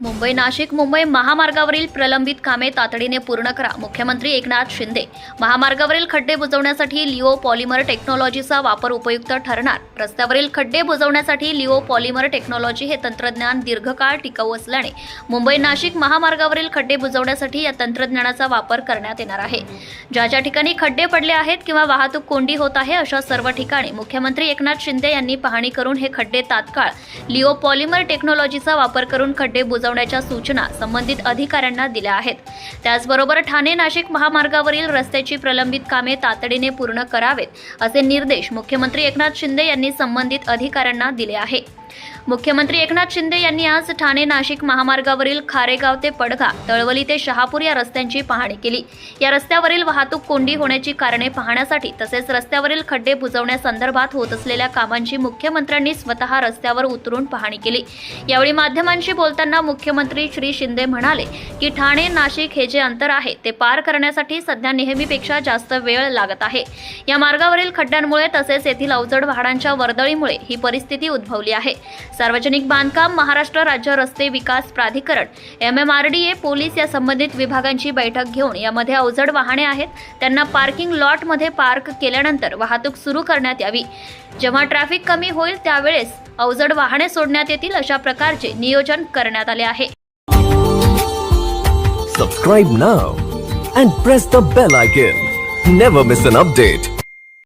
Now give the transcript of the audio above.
मुंबई नाशिक मुंबई महामार्गावरील प्रलंबित कामे तातडीने पूर्ण करा. मुख्यमंत्री एकनाथ शिंदे महामार्गावरील खड्डे बुजवण्यासाठी लिओ पॉलिमर टेक्नॉलॉजीचा वापर उपयुक्त ठरणार. रस्त्यावरील खड्डे बुजवण्यासाठी लिओ पॉलिमर टेक्नॉलॉजी हे तंत्रज्ञान दीर्घकाळ टिकाऊ असल्याने मुंबई नाशिक महामार्गावरील खड्डे बुजवण्यासाठी या तंत्रज्ञानाचा वापर करण्यात येणार आहे. ज्या ज्या ठिकाणी खड्डे पडले आहेत किंवा वाहतूक कोंडी होत आहे अशा सर्व ठिकाणी मुख्यमंत्री एकनाथ शिंदे यांनी पाहणी करून हे खड्डे तात्काळ लिओ पॉलिमर टेक्नॉलॉजीचा वापर करून खड्डे बुजवण्याच्या सूचना संबंधित अधिकाऱ्यांना दिल्या आहेत. त्याचबरोबर ठाणे नाशिक महामार्गावरील रस्त्याची प्रलंबित कामे तातडीने पूर्ण करावेत असे निर्देश मुख्यमंत्री एकनाथ शिंदे यांनी संबंधित अधिकाऱ्यांना दिले आहे. मुख्यमंत्री एकनाथ शिंदे यांनी आज ठाणे नाशिक महामार्गावरील खारेगाव ते पडघा तळवली ते शहापूर या रस्त्यांची पाहणी केली. या रस्त्यावरील वाहतूक कोंडी होण्याची कारणे पाहण्यासाठी तसेच रस्त्यावरील खड्डे बुजवण्यासंदर्भात होत असलेल्या कामांची मुख्यमंत्र्यांनी स्वतः रस्त्यावर उतरून पाहणी केली. यावेळी माध्यमांशी बोलताना मुख्यमंत्री श्री शिंदे म्हणाले की ठाणे नाशिक हे जे अंतर आहे ते पार करण्यासाठी सध्या नेहमीपेक्षा जास्त वेळ लागत आहे. या मार्गावरील खड्ड्यांमुळे तसेच येथील अवजड वाहनांच्या वर्दळीमुळे ही परिस्थिती उद्भवली आहे. सार्वजनिक बांधकाम महाराष्ट्र राज्य रस्ते विकास प्राधिकरण M M R D A police या संबंधित विभागांची बैठक घेऊन यामध्ये अवजड वाहने आहेत. त्यांना पार्किंग लॉटमध्ये पार्क केल्यानंतर वाहतूक सुरू करण्यात यावी. जेव्हा ट्रॅफिक कमी होईल त्यावेळेस अवजड वाहने सोडण्यात येतील अशा प्रकारचे नियोजन करण्यात आले आहे. Subscribe now and press the bell icon never miss an update